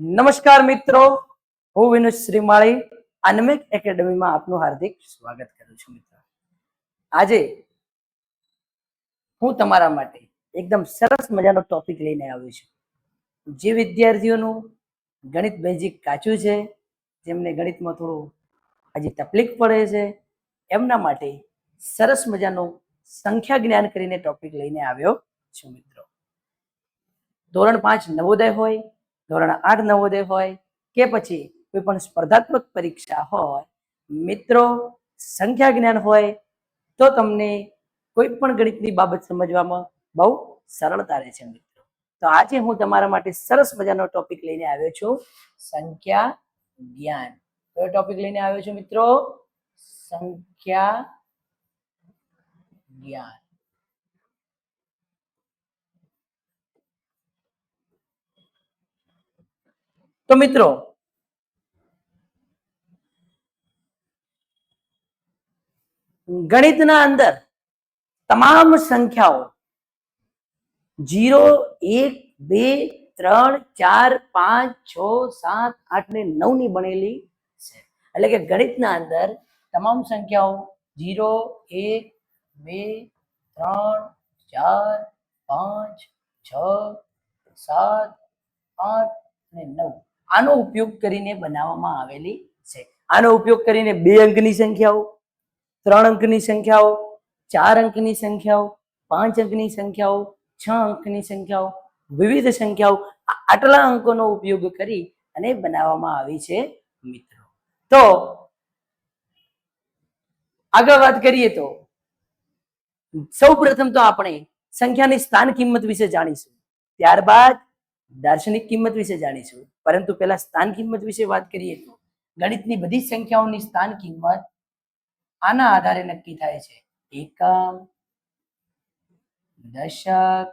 નમસ્કાર મિત્રો, હું વિનોદ શ્રીમાળી, અનમેક એકેડમીમાં આપનું હાર્દિક સ્વાગત કરું છું મિત્રો. આજે હું તમારા માટે એકદમ સરસ મજાનો ટોપિક લઈને આવ્યો છું. જે વિદ્યાર્થીઓનું ગણિત બેઝિક કાચું છે, જેમને ગણિતમાં થોડું હજી તકલીફ પડે છે, એમના માટે સરસ મજાનો સંખ્યા જ્ઞાન કરીને ટોપિક લઈને આવ્યો છું મિત્રો. ધોરણ પાંચ નવોદય હોય ધોરણ આઠ નવોદય હોય કે પછી કોઈ પણ સ્પર્ધાત્મક પરીક્ષા હોય, મિત્રો, સંખ્યા જ્ઞાન હોય, તો તમને કોઈ પણ ગણિતની બાબત સમજવામાં બહુ સરળતા રહે છે, મિત્રો. તો આજે હું તમારા માટે સરસ મજાનો ટોપિક લઈને આવ્યો છું, સંખ્યા જ્ઞાન. કયો ટોપિક લઈને આવ્યો છું, મિત્રો? સંખ્યા જ્ઞાન. તો મિત્રો ગણિતના અંદર તમામ સંખ્યાઓ જીરો એક, બે, ત્રણ, ચાર, પાંચ, છ, સાત, આઠ ને નવની બનેલી છે. એટલે કે ગણિતના અંદર તમામ સંખ્યાઓ જીરો એક, બે, ત્રણ, ચાર, પાંચ, છ, સાત, આઠ અને નવ. આનો ઉપયોગ કરીને બનાવવામાં આવેલી છે. આનો ઉપયોગ કરીને બે અંકની સંખ્યાઓ, ત્રણ અંકની સંખ્યાઓ, ચાર અંકની સંખ્યાઓ, પાંચ અંકની સંખ્યાઓ, છ અંકની સંખ્યાઓ, વિવિધ સંખ્યાઓ આટલા અંકોનો ઉપયોગ કરી અને બનાવવામાં આવી છે મિત્રો. તો આગળ વાત કરીએ તો સૌ પ્રથમ તો આપણે સંખ્યાની સ્થાન કિંમત વિશે જાણીશું. ત્યારબાદ દાર્શનિક કિંમત વિશે જાણીશું. પરંતુ પહેલા સ્થાન કિંમત વિશે વાત કરીએ તો ગણિતની બધી સંખ્યાઓની સ્થાન કિંમત આના આધારે નક્કી થાય છે. એકમ, દશક,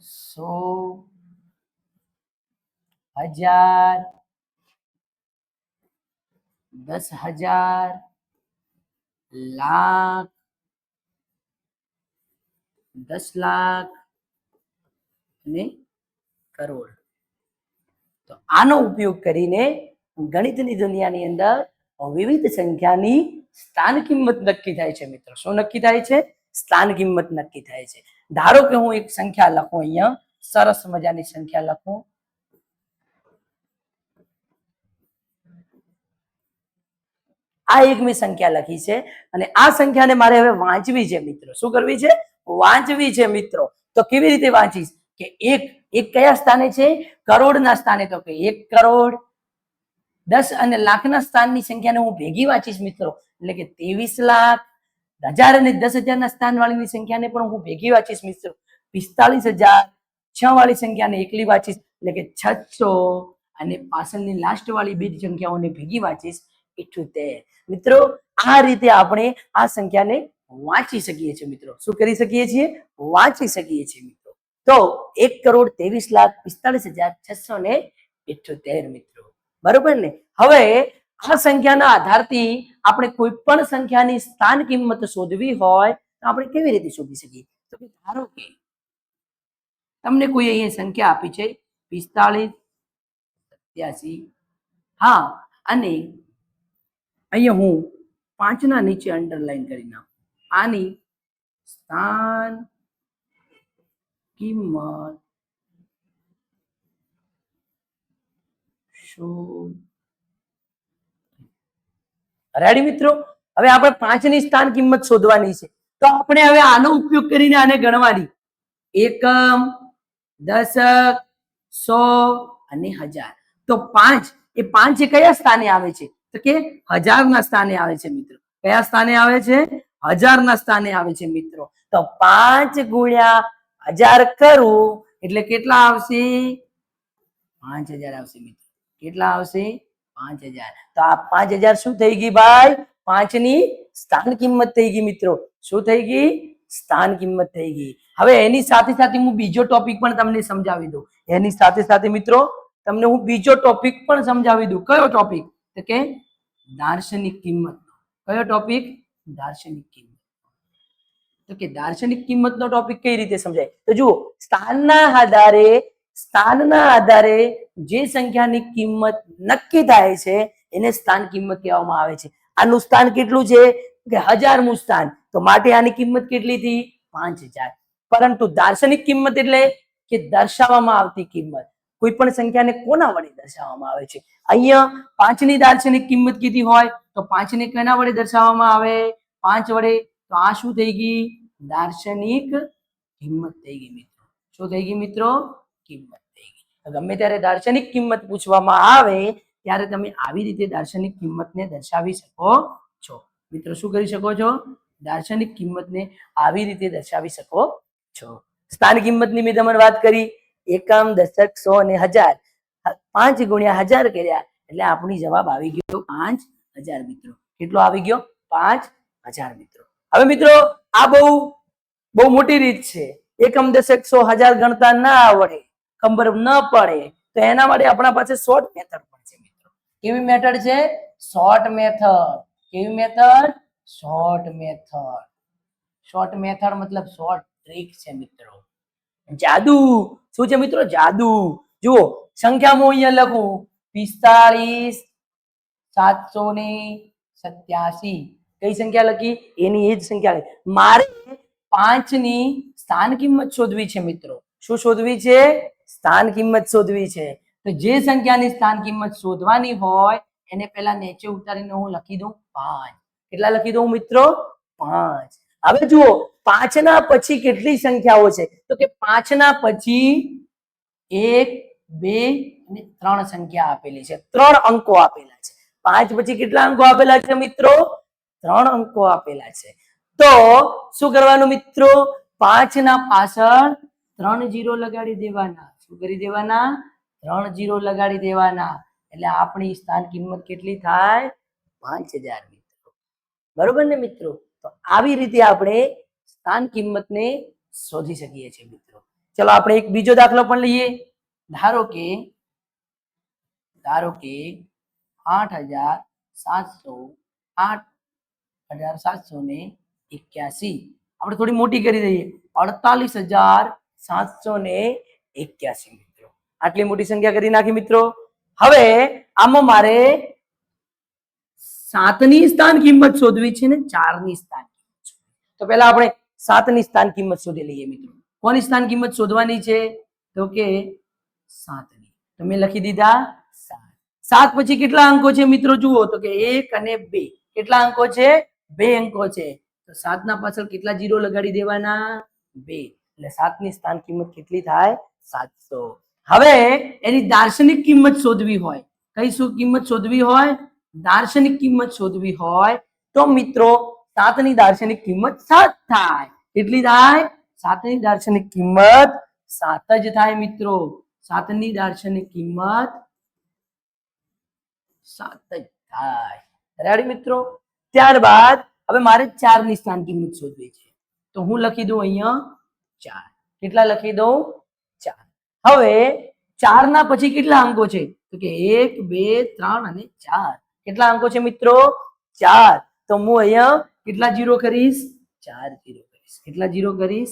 સો, હજાર, દસ હજાર, લાખ, દસ લાખ અને કરોડ તો આનો ઉપયોગ કરીને ગણિતની દુનિયાની અંદર વિવિધ સંખ્યાની સ્થાન કિંમત નક્કી થાય છે મિત્રો. શું નક્કી થાય છે? સ્થાન કિંમત નક્કી થાય છે. ધારો કે હું એક સંખ્યા લખું અહીંયા, સરસ મજાની સંખ્યા લખું. આ એક મેં સંખ્યા લખી છે અને આ સંખ્યાને મારે હવે વાંચવી છે મિત્રો. શું કરવી છે? વાંચવી છે મિત્રો. તો કેવી રીતે વાંચીશ? કે એક એક કયા સ્થાને છે? કરોડના સ્થાને. તો કે એક કરોડ, દસ અને લાખના સ્થાનની સંખ્યાને હું ભેગી વાંચીશ મિત્રો. એટલે કે ત્રેવીસ લાખ, હજાર અને દસ હજારના સ્થાન વાળીની સંખ્યાને પણ હું ભેગી વાંચીશ મિત્રો. પિસ્તાલીસ હજાર છ વાળી સંખ્યાને એકલી વાંચીશ. એટલે કે છસો અને પાછળની લાસ્ટ વાળી બે સંખ્યાઓને ભેગી વાંચીશ ઇઠ્યોતેર. મિત્રો, આ રીતે આપણે આ સંખ્યાને વાંચી શકીએ છીએ મિત્રો. શું કરી શકીએ છીએ? વાંચી શકીએ છીએ તો એક કરોડ ત્રેવીસ લાખ પિસ્તાળીસ હજાર છસો ને ઇઠ્યોતેર મિત્રો. બરોબર ને? હવે આ સંખ્યાના આધારથી આપણે કોઈ પણ સંખ્યાની સ્થાન કિંમત શોધવી હોય તો આપણે કેવી રીતે શોધી શકીએ? તો કે ધારો કે તમને કોઈ અહીંયા સંખ્યા આપી છે, પિસ્તાળીસ, સત્યાસી. હા, અને અહીંયા હું પાંચના નીચે અંડરલાઈન કરી નાખું. આની સ્થાન કિંમત રેડી મિત્રો? હવે આપણે પાંચની સ્થાન કિંમત શોધવાની છે. તો આપણે હવે આનો ઉપયોગ કરીને આને ગણવાની. એકમ, દશક, સો અને હજાર. તો પાંચ, એ પાંચ એ કયા સ્થાને આવે છે? તો કે હજારના સ્થાને આવે છે મિત્રો. કયા સ્થાને આવે છે? હજારના સ્થાને આવે છે મિત્રો. તો પાંચ ગુણ્યા હજાર કરું, એટલે કેટલા આવશે? પાંચ હજાર આવશે મિત્રો. કેટલા આવશે? પાંચ હજાર. તો આ પાંચ હજાર શું થઈ ગઈ ભાઈ? પાંચની સ્થાન કિંમત થઈ ગઈ મિત્રો. શું થઈ ગઈ? સ્થાન કિંમત થઈ ગઈ. હવે એની સાથે સાથે હું બીજો ટોપિક પણ તમને સમજાવી દઉં. એની સાથે સાથે મિત્રો, તમને હું બીજો ટોપિક પણ સમજાવી દઉં. કયો ટોપિક કે દાર્શનિક કિંમત કયો ટોપિક દાર્શનિક કિંમત. તો કે દાર્શનિક કિંમતનો ટોપિક કઈ રીતે સમજાય? તો જુઓ, સ્થાનના આધારે સ્થાનના આધારે જે સંખ્યાની કિંમત નક્કી થાય છે, એને સ્થાન કિંમત કહેવામાં આવે છે. આનું સ્થાન કેટલું છે? કે હજારમું સ્થાન. તો માટે આની કિંમત કેટલી હતી? પાંચ હજાર. પરંતુ દાર્શનિક કિંમત એટલે કે દર્શાવવામાં આવતી કિંમત. કોઈ પણ સંખ્યાને કોના વડે દર્શાવવામાં આવે છે? અહીંયા પાંચની દાર્શનિક કિંમત કીધી હોય તો પાંચને કોના વડે દર્શાવવામાં આવે? પાંચ વડે. તો આ શું થઈ ગઈ? દાર્શનિક કિંમત થઈ ગઈ મિત્રો. શું થઈ ગઈ મિત્રો? કિંમત થઈ ગઈ. ગમે ત્યારે દાર્શનિક કિંમત પૂછવામાં આવે, ત્યારે તમે આવી રીતે દાર્શનિક કિંમતને દર્શાવી શકો છો. મિત્રો, શું કરી શકો છો? દાર્શનિક કિંમતને આવી રીતે દર્શાવી શકો છો. સ્થાન કિંમતની મેં તમને વાત કરી. એકમ, દશક, સો અને હજાર. પાંચ ગુણ્યા હજાર કર્યા. એટલે આપણી જવાબ આવી ગયો પાંચ હજાર મિત્રો. કેટલો આવી ગયો? પાંચ હજાર મિત્રો. હવે મિત્રો આ બહુ બહુ મોટી રીત છે. એકમ દશક સો હજાર ગણતા ના આવડે ખબર ન પડે, તો એના માટે આપણા પાસે શોર્ટ મેથડ પણ છે મિત્રો. કેવી મેથડ છે? શોર્ટ મેથડ કેવી method short method short method મતલબ શોર્ટ ટ્રીક છે મિત્રો. જાદુ. શું છે મિત્રો? જાદુ. જુઓ સંખ્યા હું અહીંયા લખું. પિસ્તાળીસ, સાતસો ને સત્યાસી. કઈ સંખ્યા લખી? એની એ જ સંખ્યા. મારે પાંચની સ્થાન કિંમત શોધવી છે મિત્રો. શું શોધવી છે? સ્થાન કિંમત શોધવી છે. તો જે સંખ્યાની સ્થાન કિંમત શોધવાની હોય, એને પહેલા નીચે ઉતારીને હું લખી દઉં પાંચ. કેટલા લખી દઉં મિત્રો? પાંચ. હવે જુઓ પાંચ ના પછી કેટલી સંખ્યાઓ છે? તો કે પાંચ ના પછી એક, બે અને ત્રણ સંખ્યા આપેલી છે. ત્રણ અંકો આપેલા છે. પાંચ પછી કેટલા અંકો આપેલા છે મિત્રો? ત્રણ અંકો આપેલા છે. તો શું કરવાનું મિત્રો? પાંચ ના પાછળ ત્રણ જીરો લગાડી દેવાના. શું કરી દેવાના? ત્રણ જીરો લગાડી દેવાના. એટલે આપણી સ્થાન કિંમત કેટલી થાય? પાંચ હજાર મિત્રો. બરોબર ને મિત્રો? તો આવી રીતે આપણે સ્થાન કિંમતને શોધી શકીએ છીએ મિત્રો. ચલો આપણે એક બીજો દાખલો પણ લઈએ. ધારો કે ધારો કે આઠ હજાર સાતસો આઠ હજાર સાતસો ને એક્યાસી. આપણે થોડી મોટી કરી દઈએ. અડતાલીસ હજાર સાતસો ને એક્યાસી, મિત્રો. આટલી મોટી સંખ્યા કરી નાખી, મિત્રો. હવે આમાં મારે સાતની સ્થાન કિંમત શોધવી છે ને ચારની સ્થાન કિંમત તો પહેલા આપણે સાતની સ્થાન કિંમત શોધી લઈએ, મિત્રો. કોની સ્થાન કિંમત શોધવાની છે? તો કે સાતની. તો મેં લખી દીધા સાત. સાત પછી કેટલા અંકો છે, મિત્રો? જુઓ. તો કે એક અને બે. કેટલા અંકો છે? બે અંકો છે. તો સાતના પાછળ કેટલા જીરો લગાડી દેવાના? બે. એટલે સાતની સ્થાન કિંમત કેટલી થાય? સાતસો. હવે એની દાર્શનિક કિંમત શોધવી હોય. કઈ શું કિંમત શોધવી હોય? દાર્શનિક કિંમત શોધવી હોય. તો મિત્રો, સાતની દાર્શનિક કિંમત સાત થાય. કેટલી થાય? સાતની દાર્શનિક કિંમત સાત જ થાય મિત્રો. સાતની દાર્શનિક કિંમત સાત જ થાય. મિત્રો? ત્યારબાદ હવે મારે ચારની સ્થાન કિંમત શોધવી છે. તો હું લખી દઉં અહીંયા ચાર. કેટલા લખી દઉં? ચાર. હવે ચાર ના પછી કેટલા અંકો છે? તો કે એક, બે, ત્રણ અને ચાર. કેટલા અંકો છે મિત્રો? ચાર. તો હું અહીંયા કેટલા જીરો કરીશ? ચાર જીરો કરીશ. કેટલા જીરો કરીશ?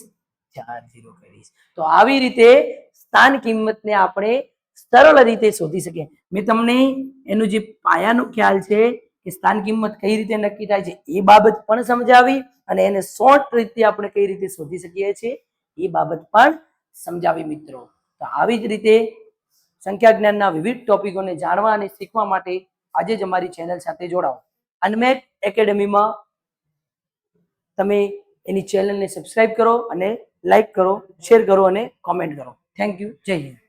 ચાર જીરો કરીશ. તો આવી રીતે સ્થાન કિંમતને આપણે સરળ રીતે શોધી શકીએ. મેં તમને એનું જે પાયાનો ખ્યાલ છે કે સ્થાન કિંમત કઈ રીતે નક્કી થાય છે એ બાબત પણ સમજાવી અને એને શોર્ટ રીતે આપણે કઈ રીતે શોધી શકીએ છીએ એ બાબત પણ સમજાવી મિત્રો. તો આવી જ રીતે સંખ્યા જ્ઞાનના વિવિધ ટોપિકોને જાણવા અને શીખવા માટે આજે જ અમારી ચેનલ સાથે જોડાઓ. અનમેટ એકેડમીમાં તમે એની ચેનલને સબસ્ક્રાઇબ કરો અને લાઈક કરો, શેર કરો અને કોમેન્ટ કરો. Thank you. જય હિન્દ.